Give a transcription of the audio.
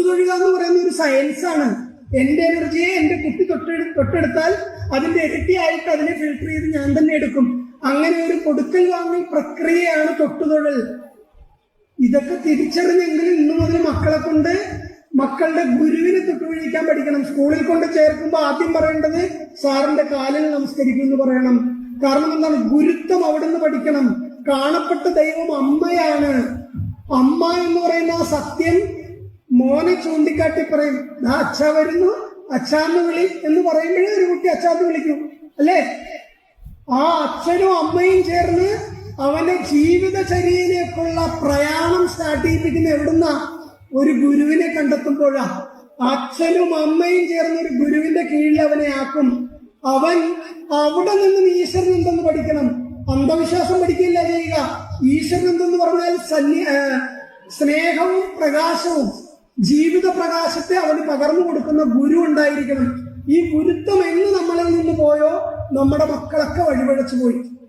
തൊട്ടുതൊഴുക എന്ന് പറയുന്ന ഒരു സയൻസ് ആണ്. എന്റെ എനർജിയെ എന്റെ കുട്ടി തൊട്ടെടു തൊട്ടെടുത്താൽ അതിന്റെ ഇരട്ടിയായിട്ട് അതിനെ ഫിൽട്ടർ ചെയ്ത് ഞാൻ തന്നെ എടുക്കും. അങ്ങനെ ഒരു കൊടുക്കൽ വാങ്ങൽ പ്രക്രിയയാണ് തൊട്ടുതൊഴൽ. ഇതൊക്കെ തിരിച്ചറിഞ്ഞെങ്കിൽ ഇന്നു മുതൽ മക്കളെ കൊണ്ട് മക്കളുടെ ഗുരുവിനെ തൊട്ടുപിടിക്കാൻ പഠിക്കണം. സ്കൂളിൽ കൊണ്ട് ചേർക്കുമ്പോൾ ആദ്യം പറയേണ്ടത് സാറിന്റെ കാലിൽ നമസ്കരിക്കും എന്ന് പറയണം. കാരണം എന്താണ്? ഗുരുത്വം അവിടെ നിന്ന് പഠിക്കണം. കാണപ്പെട്ട ദൈവം അമ്മയാണ്. അമ്മ എന്ന് പറയുന്ന സത്യം മോനെ ചൂണ്ടിക്കാട്ടി പറയും ദാ അച്ഛ വരുന്നു അച്ഛാന്ന് വിളി എന്ന് പറയുമ്പോഴേ ഒരു കുട്ടി അച്ഛാന്ന് വിളിക്കും അല്ലേ? ആ അച്ഛനും അമ്മയും ചേർന്ന് അവന്റെ ജീവിതചര്യയിലേക്കുള്ള പ്രയാണം സ്റ്റാർട്ട് ചെയ്യിപ്പിക്കുന്ന എവിടുന്ന? ഒരു ഗുരുവിനെ കണ്ടെത്തുമ്പോഴാ. അച്ഛനും അമ്മയും ചേർന്ന് ഒരു ഗുരുവിന്റെ കീഴിൽ അവനെ ആക്കും. അവൻ അവിടെ നിന്നും ഈശ്വരൻ എന്തെന്ന് പഠിക്കണം? അന്ധവിശ്വാസം പഠിക്കില്ല ചെയ്യുക. ഈശ്വരൻ എന്തെന്ന് പറഞ്ഞാൽ സന്നി സ്നേഹവും പ്രകാശവും. ജീവിത പ്രകാശത്തെ അവന് പകർന്നു കൊടുക്കുന്ന ഗുരു ഉണ്ടായിരിക്കണം. ഈ ഗുരുത്വം എന്ന് നമ്മളിൽ നിന്ന് പോയോ? നമ്മുടെ മക്കളൊക്കെ വഴിപഴച്ചു പോയി.